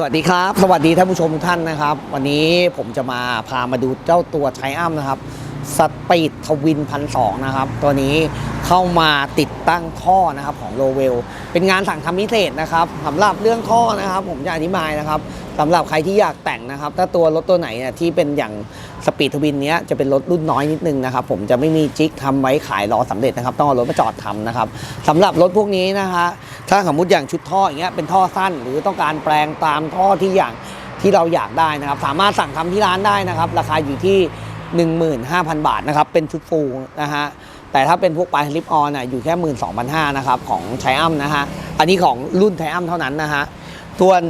สวัสดีครับ สวัสดีท่านผู้ชมทุกท่านนะครับ วันนี้ผมจะมาพามาดูเจ้าตัวไทอัมนะครับ สปีดทวินพันสองนะครับ ตัวนี้เข้ามาติดตั้งท่อนะครับของโลเวล เป็นงานสั่งทำพิเศษนะครับสำหรับเรื่องท่อนะครับ ผมจะอธิบายนะครับสำหรับใครที่อยากแต่งนะครับ ถ้าตัวรถตัวไหนเนี่ยที่เป็นอย่างสปีดทวินเนี้ยจะเป็นรถรุ่นน้อยนิดนึงนะครับ ผมจะไม่มีจิ๊กทำไว้ขายรอสำเร็จนะครับ ต้องเอารถมาจอดทำนะครับสำหรับรถพวกนี้นะคะถ้าสมมติอย่างชุดท่ออย่างเงี้ยเป็นท่อสั้น หรือต้องการแปลงตามท่อที่อย่างที่เราอยากได้นะครับ สามารถสั่งทำที่ร้านได้นะครับ ราคาอยู่ที่ 15,000 บาทนะครับ เป็นชุดฟูนะฮะ แต่ถ้าเป็นพวกปลายลิปออนอะอยู่แค่ 12,500นะครับ ของไชอัมนะฮะ อันนี้ของรุ่นไชอัมเท่านั้นนะฮะส่วน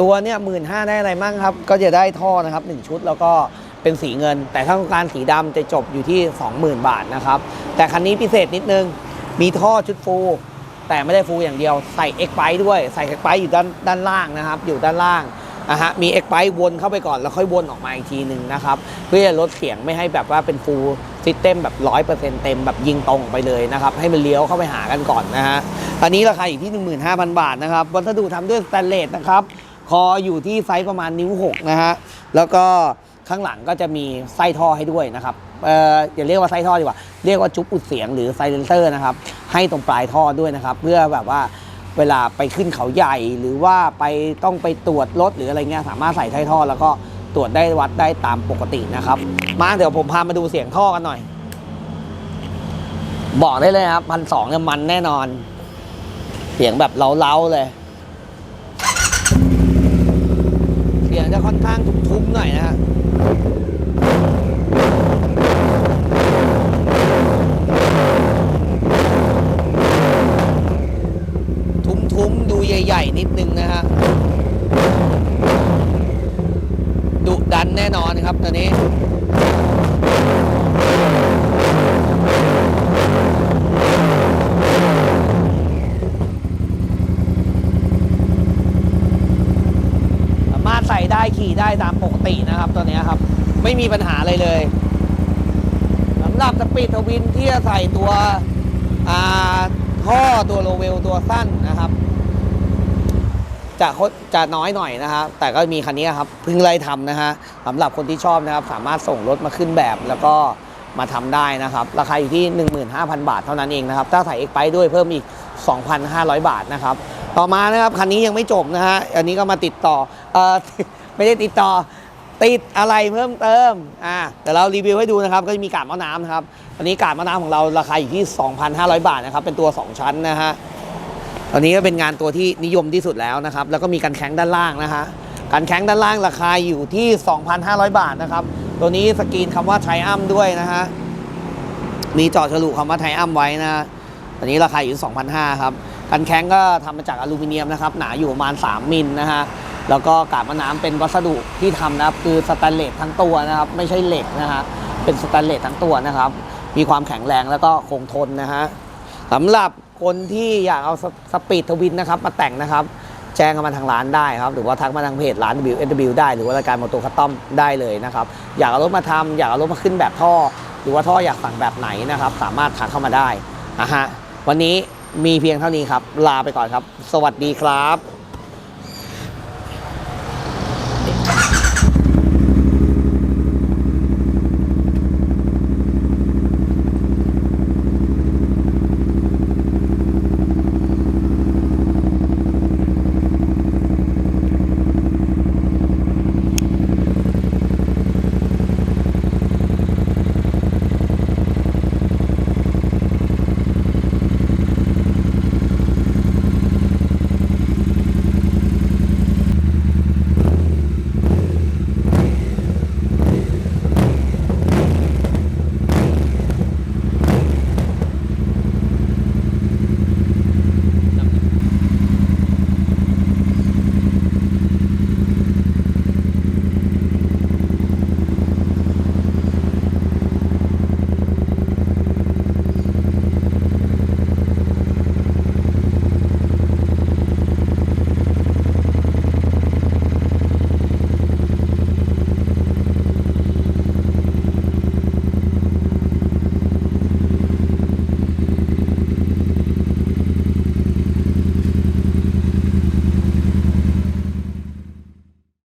ตัวเนี่ยหมื่นห้าได้อะไรมั่งครับ ก็จะได้ท่อนะครับ 1 ชุดแล้วก็เป็นสีเงิน แต่ถ้าต้องการสีดำจะจบอยู่ที่ 20,000 บาทนะครับ แต่คันนี้พิเศษนิดนึง มีท่อชุดฟู แต่ไม่ได้ฟูอย่างเดียว ใส่ X ไ i ด้วย ใส่ X ไ i อยู่ด้านด้านล่างนะครับ อยู่ด้านล่าง นะฮะมี X ไ i วนเข้าไปก่อนแล้วค่อยวนออกมาอีกทีหนึ่งนะครับเพื่อลดเสียงไม่ให้แบบว่าเป็นฟูลซิสเต็มแบบร้อยเปอร์เซ็นต์เต็มแบบยิงตรงไปเลยนะครับให้มันเลี้ยวเข้าไปหากันก่อนนะฮะตอนนี้ราคาอยู่ที่ 15,000 บาทนะครับวัสดุทำด้วยสแตนเลสนะครับคออยู่ที่ไซส์ประมาณนิ้ว6นะฮะแล้วก็ข้างหลังก็จะมีไส้ท่อให้ด้วยนะครับเอ่ออย่าเรียกว่าไส้ท่อดีกว่า เรียกว่าจุ๊บอุดเสียงหรือไซเลนเซอร์นะครับ ให้ตรงปลายท่อด้วยนะครับ เพื่อแบบว่า เวลาไปขึ้นเขาใหญ่หรือว่าไปต้องไปตรวจรถหรืออะไรเงี้ยสามารถใส่ไส้ท่อ แล้วก็ตรวจได้วัดได้ตามปกตินะครับ มาเดี๋ยวผมพามาดูเสียงท่อกันหน่อย บอกได้เลยครับพันสองเนี่ยมันแน่นอน เสียงแบบเล้าๆเลย เสียงจะค่อนข้างทุ้มๆหน่อยนะฮะ ทุ้มๆ ดูใหญ่ ๆ นิดนึงนะฮะดุดันแน่นอนครับตอนนี้สามารถใส่ได้ขี่ได้ตามปกตินะครับตัวนี้ครับ ไม่มีปัญหาอะไรเลยสำหรับสปีดทวินที่จะใส่ตัวอ่าท่อตัวโลเวลตัวสั้นนะครับ จะจะน้อยหน่อยนะครับแต่ก็มีคันนี้ครับเพิ่งไล่ทำนะฮะสำหรับคนที่ชอบนะครับ สามารถส่งรถมาขึ้นแบบแล้วก็มาทำได้นะครับ ราคาอยู่ที่ 15,000 บาทเท่านั้นเองนะครับ ถ้าใส่ X ไปด้วยเพิ่มอีก 2,500 บาทนะครับ ต่อมานะครับคันนี้ยังไม่จบนะฮะอันนี้ก็มาติดต่อเออไม่ได้ติดต่อติดอะไรเพิ่มเติมอ่าแต่เรารีวิวให้ดูนะครับ ก็จะมีกาดมะน้ำนะครับอันนี้กาดมะน้ำของเราราคาอยู่ที่ 2,500 บาทนะครับ เป็นตัว 2 ชั้นนะฮะ ตอนนี้ก็เป็นงานตัวที่นิยมที่สุดแล้วนะครับ แล้วก็มีการแข้งด้านล่างนะฮะการแข้งด้านล่างราคาอยู่ที่ 2,500 บาทนะครับ ตัวนี้สกรีนคำว่าไทอัมด้วยนะฮะ มีเจาะฉลุคำว่าไทอัมไว้นะตอนนี้ราคาอยู่ที่2,500 ครับ กันแข้งก็ทำมาจากอลูมิเนียมนะครับ หนาอยู่ประมาณ 3 มิลนะฮะ แล้วก็กาบมะน้ำเป็นวัสดุที่ทำนะครับ คือสแตนเลสทั้งตัวนะครับ ไม่ใช่เหล็กนะฮะ เป็นสแตนเลสทั้งตัวนะครับ มีความแข็งแรงแล้วก็คงทนนะฮะ สำหรับคนที่อยากเอาสสปีดทวินนะครับมาแต่งนะครับ แจ้งมาทางร้านได้ครับ หรือว่าทักมาทางเพจร้าน W S W ได้ หรือว่ารายการมอเตอร์คัตตอมได้เลยนะครับ อยากเอารถมาทำอยากเอารถมาขึ้นแบบท่อ หรือว่าท่ออยากสั่งแบบไหนนะครับ สามารถทักเข้ามาได้นะฮะวันนี้มีเพียงเท่านี้ครับ ลาไปก่อนครับ สวัสดีครับ